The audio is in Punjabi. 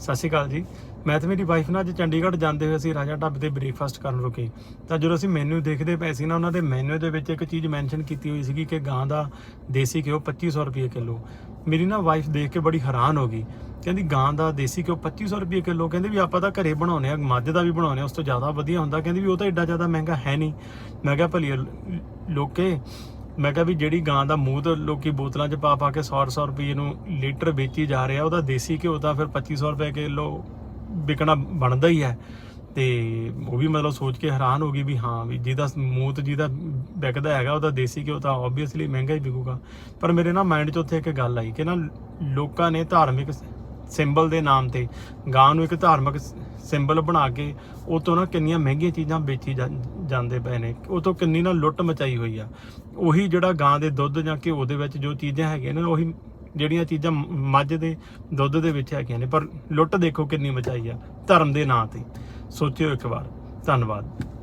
ਸਤਿ ਸ਼੍ਰੀ ਅਕਾਲ ਜੀ। ਮੈਂ ਤੇ ਮੇਰੀ ਵਾਈਫ ਨਾਲ ਅੱਜ ਚੰਡੀਗੜ੍ਹ ਜਾਂਦੇ ਹੋਏ ਅਸੀਂ ਰਾਜਾ ਢਾਬੇ ਤੇ ਬ੍ਰੇਕਫਾਸਟ ਕਰਨ ਰੁਕੇ। ਤਾਂ ਜਦੋਂ ਅਸੀਂ ਮੈਨੂ ਦੇਖਦੇ ਪਏ ਸੀ ਨਾ, ਉਹਨਾਂ ਦੇ ਮੈਨੂ ਦੇ ਵਿੱਚ ਇੱਕ ਚੀਜ਼ ਮੈਂਸ਼ਨ ਕੀਤੀ ਹੋਈ ਸੀਗੀ ਕਿ ਗਾਂ ਦਾ ਦੇਸੀ ਘਿਓ 2500 ਰੁਪਏ ਕਿਲੋ। ਮੇਰੀ ਨਾ ਵਾਈਫ ਦੇਖ ਕੇ ਬੜੀ ਹੈਰਾਨ ਹੋ ਗਈ। ਕਹਿੰਦੀ, ਗਾਂ ਦਾ ਦੇਸੀ ਘਿਓ 2500 ਰੁਪਏ ਕਿਲੋ। ਕਹਿੰਦੇ ਵੀ ਆਪਾਂ ਤਾਂ ਘਰੇ ਬਣਾਉਨੇ ਆ ਮੱਝ ਦਾ ਵੀ ਬਣਾਉਨੇ ਆ ਉਸ ਤੋਂ ਜ਼ਿਆਦਾ ਵਧੀਆ ਹੁੰਦਾ। ਕਹਿੰਦੀ ਵੀ ਉਹ ਤਾਂ ਐਡਾ ਜ਼ਿਆਦਾ ਮਹਿੰਗਾ ਹੈ ਨਹੀਂ। ਮੈਂ ਕਿਹਾ ਭਲੀ ਲੋਕੇ ਮੈਂ ਕਿਹਾ ਵੀ ਜਿਹੜੀ ਗਾਂ ਦਾ ਮੂੰਹ ਤੋਂ ਲੋਕੀ ਬੋਤਲਾਂ 'ਚ ਪਾ ਪਾ ਕੇ 100-100 ਰੁਪਏ ਨੂੰ ਲੀਟਰ ਵੇਚੀ ਜਾ ਰਿਹਾ ਉਹਦਾ ਦੇਸੀ ਘਿਓ ਤਾਂ ਫਿਰ 2500 ਰੁਪਏ ਕਿਲੋ ਵਿਕਣਾ ਬਣਦਾ ਹੀ ਹੈ। ਤੇ ਉਹ ਵੀ ਮਤਲਬ ਸੋਚ ਕੇ ਹੈਰਾਨ ਹੋ ਗਈ ਵੀ ਹਾਂ ਵੀ ਜਿਹਦਾ ਮੂੰਹ ਤੋਂ ਜਿਹਦਾ ਵਿਕਦਾ ਹੈਗਾ ਉਹਦਾ ਦੇਸੀ ਘਿਓ ਤਾਂ ਆਬਵੀਅਸਲੀ ਮਹਿੰਗਾ ਹੀ ਵਿਕੂਗਾ। ਪਰ ਮੇਰੇ ਨਾ ਮਾਈਂਡ 'ਚ ਉੱਥੇ ਇੱਕ ਗੱਲ ਆਈ ਕਿ ਨਾ ਲੋਕਾਂ ਨੇ ਧਾਰਮਿਕ ਸਿੰਬਲ ਦੇ ਨਾਮ ਤੇ ਗਾਂ ਨੂੰ ਇੱਕ ਧਾਰਮਿਕ ਸਿੰਬਲ ਬਣਾ ਕੇ ਉਹ ਤੋਂ ਨਾ ਕਿੰਨੀਆਂ ਮਹਿੰਗੀਆਂ ਚੀਜ਼ਾਂ ਵੇਚੀ ਜਾਂ- ਜਾਂਦੇ ਪਏ ਨੇ। ਉਹ ਤੋਂ ਕਿੰਨੀ ਨਾ ਲੁੱਟ ਮਚਾਈ ਹੋਈ ਆ। ਉਹੀ ਜਿਹੜਾ ਗਾਂ ਦੇ ਦੁੱਧ ਜਾਂ ਘਿਓ ਦੇ ਵਿੱਚ ਜੋ ਚੀਜ਼ਾਂ ਹੈਗੀਆਂ ਨੇ, ਉਹੀ ਜਿਹੜੀਆਂ ਚੀਜ਼ਾਂ ਮੱਝ ਦੇ ਦੁੱਧ ਦੇ ਵਿੱਚ ਹੈਗੀਆਂ ਨੇ। ਪਰ ਲੁੱਟ ਦੇਖੋ ਕਿੰਨੀ ਮਚਾਈ ਆ ਧਰਮ ਦੇ ਨਾਂ ਤੇ। ਸੋਚਿਓ ਇੱਕ ਵਾਰ। ਧੰਨਵਾਦ।